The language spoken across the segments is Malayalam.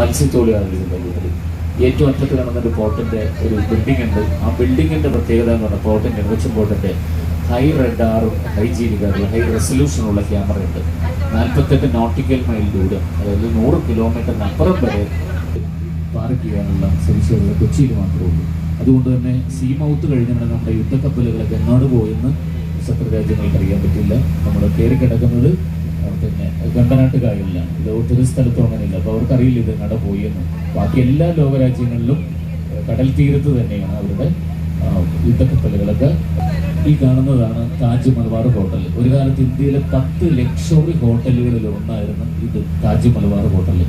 മത്സ്യത്തൊഴിലാളികളുടെ വീട്ടിൽ ഏറ്റവും അറ്റത്ത് കാണുന്ന ഒരു പോർട്ടിന്റെ ഒരു ബിൽഡിംഗ് ഉണ്ട്. ആ ബിൽഡിങ്ങിന്റെ പ്രത്യേകത എന്ന് പറഞ്ഞാൽ പോർട്ടിന്റെ ഇടവച്ച പോർട്ടിന്റെ ഹൈ റെഡാറും ഹൈ ഹൈജീനിക്കാറുള്ള ഹൈ റെസൊല്യൂഷനുള്ള ക്യാമറ ഉണ്ട്. നാൽപ്പത്തെട്ട് നോട്ടിക്കൽ മൈൽ ദൂരം അതായത് നൂറ് കിലോമീറ്ററിന് അപ്പുറം വരെ പാർക്ക് ചെയ്യാനുള്ള സവിശേഷത കൊച്ചിയിൽ മാത്രമേ ഉള്ളൂ. അതുകൊണ്ട് തന്നെ സീ മൗത്ത് കഴിഞ്ഞാണ് നമ്മുടെ യുദ്ധക്കപ്പലുകളൊക്കെ എങ്ങോട്ട് പോയെന്ന് ശത്രുരാജ്യങ്ങൾക്ക് അറിയാൻ പറ്റില്ല. നമ്മൾ കയറി കിടക്കുന്നത് പിന്നെ ഗണ്ടനാട്ട് കായലിലാണ് ഇത് ഒത്തിരി സ്ഥലത്തും അങ്ങനെയില്ല. അപ്പോൾ അവർക്കറിയില്ല ഇത് നട പോയി എന്ന്. ബാക്കി എല്ലാ ലോകരാജ്യങ്ങളിലും കടൽ തീരത്ത് തന്നെയാണ് അവരുടെ യുദ്ധക്കപ്പലുകളൊക്കെ. ഈ കാണുന്നതാണ് താജ് മലബാർ ഹോട്ടൽ. ഒരു കാലത്ത് ഇന്ത്യയിലെ പത്ത് ലക്ഷറി ഹോട്ടലുകളിൽ ഒന്നായിരുന്നു ഇത് താജ് മലബാർ ഹോട്ടൽ.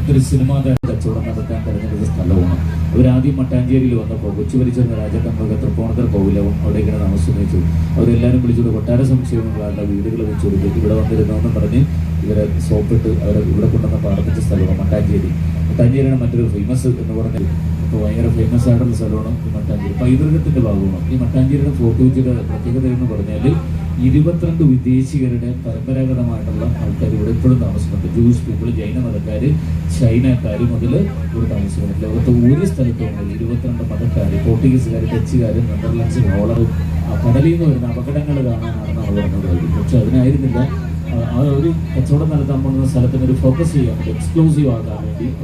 ഇതൊരു സിനിമാ കച്ചവടം നടത്താൻ തെരഞ്ഞെടുത്ത സ്ഥലമാണ് അവരാദ്യം മട്ടാഞ്ചേരിയിൽ വന്നപ്പോൾ കൊച്ചു ഭരിച്ചിരുന്ന രാജകമ്പക അവിടെ കോവിലവും താമസം താമസിച്ചു. അവരെല്ലാവരും വിളിച്ചുകൊണ്ട് കൊട്ടാര സംശയമുള്ള വീടുകൾ വെച്ച് കൊടുത്തു ഇവിടെ വന്നിരുന്നതെന്ന് പറഞ്ഞ് ഇവരെ സോപ്പിട്ട് അവരെ ഇവിടെ കൊണ്ടുവന്ന് പാർപ്പിച്ച സ്ഥലമാണ് മട്ടാഞ്ചേരി. മട്ടാഞ്ചേരിയാണ് മറ്റൊരു ഫേമസ് എന്ന് പറഞ്ഞാൽ ഇപ്പോൾ ഭയങ്കര ഫേമസ് ആയിട്ടുള്ള സ്ഥലമാണ് ഈ മട്ടാഞ്ചേരി. പൈതൃകത്തിന്റെ ഭാഗമാണ്. ഈ മട്ടാഞ്ചേരിയുടെ ഫോട്ടോ കൊച്ചിയുടെ പ്രത്യേകത എന്ന് പറഞ്ഞാൽ ഇരുപത്തിരണ്ട് വിദേശികരുടെ പരമ്പരാഗതമായിട്ടുള്ള ആൾക്കാർ ഇവിടെ ഇപ്പോഴും താമസിക്കുന്നുണ്ട്. ജൂസ് പീപ്പിൾ ജൈന മതക്കാർ ചൈനക്കാർ മുതൽ ഇവിടെ താമസിക്കുന്നുണ്ട്. ലോകത്ത് ഒരു സ്ഥലത്തും ഇരുപത്തിരണ്ട് മതക്കാർ പോർട്ടുഗീസുകാർ ഡച്ചുകാർ നെതർലാൻഡ്സ് ഹോളർ കടലിൽ നിന്ന് വരുന്ന അപകടങ്ങൾ കാണാനാണെന്നാണ് പറഞ്ഞത്. പക്ഷെ അതിനായിരുന്നില്ല. ആ ഒരു കച്ചവടം നടത്താൻ പോകുന്ന സ്ഥലത്തിന് ഒരു ഫോക്കസ് ചെയ്യാൻ എക്സ്ക്ലൂസീവ് ആകാൻ വേണ്ടി.